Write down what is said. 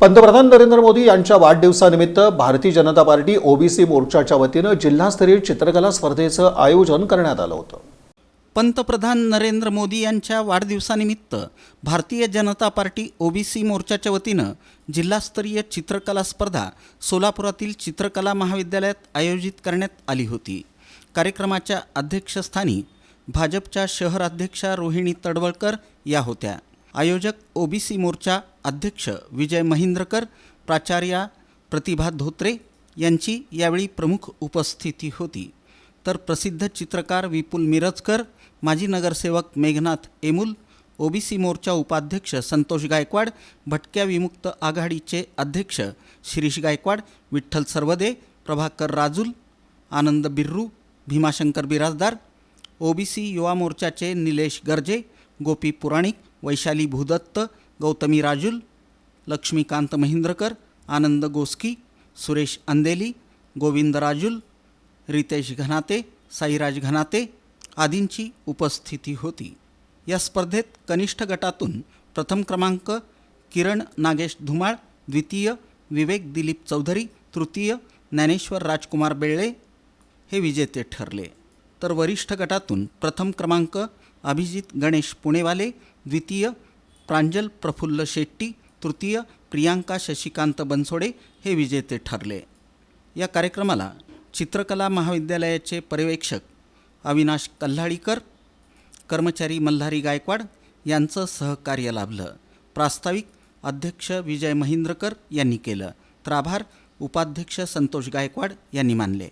पंतप्रधान नरेंद्र मोदी यांच्या वाढदिवसानिमित्त भारतीय जनता पार्टी ओबीसी मोर्चाच्या वतीनं जिल्हास्तरीय चित्रकला स्पर्धेचं आयोजन करण्यात आलं होतं. पंतप्रधान नरेंद्र मोदी यांच्या वाढदिवसानिमित्त भारतीय जनता पार्टी ओबीसी मोर्चाच्या वतीनं जिल्हास्तरीय चित्रकला स्पर्धा सोलापुरातील चित्रकला महाविद्यालयात आयोजित करण्यात आली होती. कार्यक्रमाच्या अध्यक्षस्थानी भाजपच्या शहराध्यक्षा रोहिणी तडवळकर या होत्या. आयोजक ओबीसी मोर्चा अध्यक्ष विजय महिंद्रकर प्राचार्या प्रतिभा धोत्रे यांची यावेळी प्रमुख उपस्थिती होती. तर प्रसिद्ध चित्रकार विपुल मिरजकर माजी नगरसेवक मेघनाथ एमुल ओबीसी मोर्चा उपाध्यक्ष संतोष गायकवाड भटक्या विमुक्त आघाडीचे अध्यक्ष शिरीष गायकवाड विठ्ठल सर्वदे प्रभाकर राजूल आनंद बिर्रू भीमाशंकर बिराजदार ओबीसी युवा मोर्चाचे निलेश गर्जे गोपी पुराणिक वैशाली भूदत्त गौतमी राजूल लक्ष्मीकांत महिंद्रकर आनंद गोस्की सुरेश अंदेली गोविंद राजूल रितेश घनाते साईराज घनाते आदींची उपस्थिती होती. या स्पर्धेत कनिष्ठ गटातून प्रथम क्रमांक किरण नागेश धुमाळ द्वितीय विवेक दिलीप चौधरी तृतीय ज्ञानेश्वर राजकुमार बेळ्ळे हे विजेते ठरले. तर वरिष्ठ गटातून प्रथम क्रमांक अभिजित गणेश पुणेवाले द्वितीय प्रांजल प्रफुल्ल शेट्टी तृतीय प्रियांका शशिकांत बनसोडे हे विजेते ठरले. या कार्यक्रमाला चित्रकला महाविद्यालयाचे पर्यवेक्षक अविनाश कल्हाळीकर कर्मचारी मल्हारी गायकवाड यांचं सहकार्य लाभलं. प्रास्ताविक अध्यक्ष विजय महिंद्रकर यांनी केलं. तर आभार उपाध्यक्ष संतोष गायकवाड यांनी मानले.